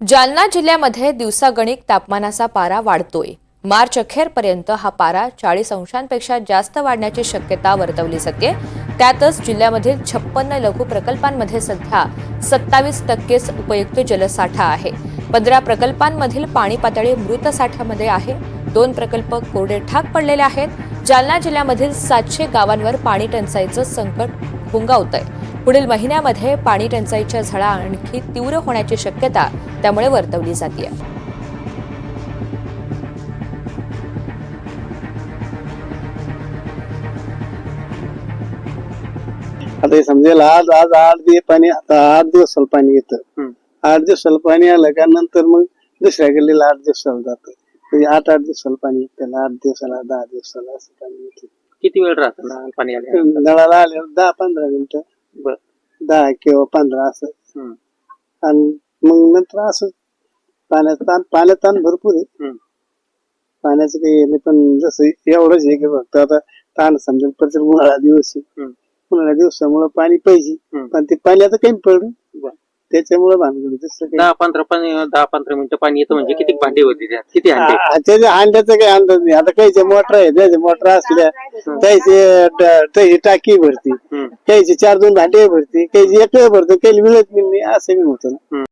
जालना जिल्ह्यामध्ये दिवसागणिक तापमानाचा पारा वाढतोय. मार्च अखेरपर्यंत हा पारा चाळीस अंशांपेक्षा जास्त वाढण्याची शक्यता वर्तवली जाते. त्यातच जिल्ह्यामधील छप्पन्न लघु प्रकल्पांमध्ये सध्या सत्तावीस टक्केच उपयुक्त जलसाठा आहे. पंधरा प्रकल्पांमधील पाणी पातळी मृत साठ्यामध्ये आहे. दोन प्रकल्प कोरडे ठाक पडलेले आहेत. जालना जिल्ह्यामधील सातशे गावांवर पाणी टंचाईचं संकट भुंगावत आहे पुढील महिन्यामध्ये पाणी टंचाईच्या झळा आणखी तीव्र होण्याची शक्यता त्यामुळे वर्तवली जाते आता हे समजेल आज आज आठ दिवस पाणी आता आठ दिवसाला पाणी येतं. हम्म. आठ दिवसाला पाणी आलं का नंतर मग दुसऱ्या गल्लीला आठ दिवसाला जातं. म्हणजे आठ आठ दिवसाला पाणी येतं त्याला आठ दिवसाला दहा दिवसाला असं पाणी येतं. किती वेळ राहतं लहान पाणी आले नळाला आल्यावर दहा पंधरा मिनिटं. बर दहा किंवा पंधरा असं हम्म. आणि मग नंतर असं पाण्यात ताण पाण्यात ताण भरपूर आहे हम्म. पाण्याचं काही हे नाही पण जसं एवढंच आहे की फक्त आता ताण समजेल प्रत्येक उन्हाळा दिवस आहे हम्म. उन्हाळ्या दिवसामुळे पाणी पाहिजे हम्म. पण ते पाणी आता कमी पडलं. त्याच्यामुळे भानगडी दुसरं दहा पंधरा पाणी दहा पंधरा मिनिटं पाणी येतं म्हणजे किती भांडी होती त्यात किती हांडे त्याच्या हांड्याचा काही अंदाज नाही. आता काहीचे मोटर आहे त्याचे मोटर असल्या त्याचे त्याची टाकी भरती हम्म. काहीचे चार दोन भांडे भरती काही एक भरतो काही मिळत नाही असं बी होतं ना.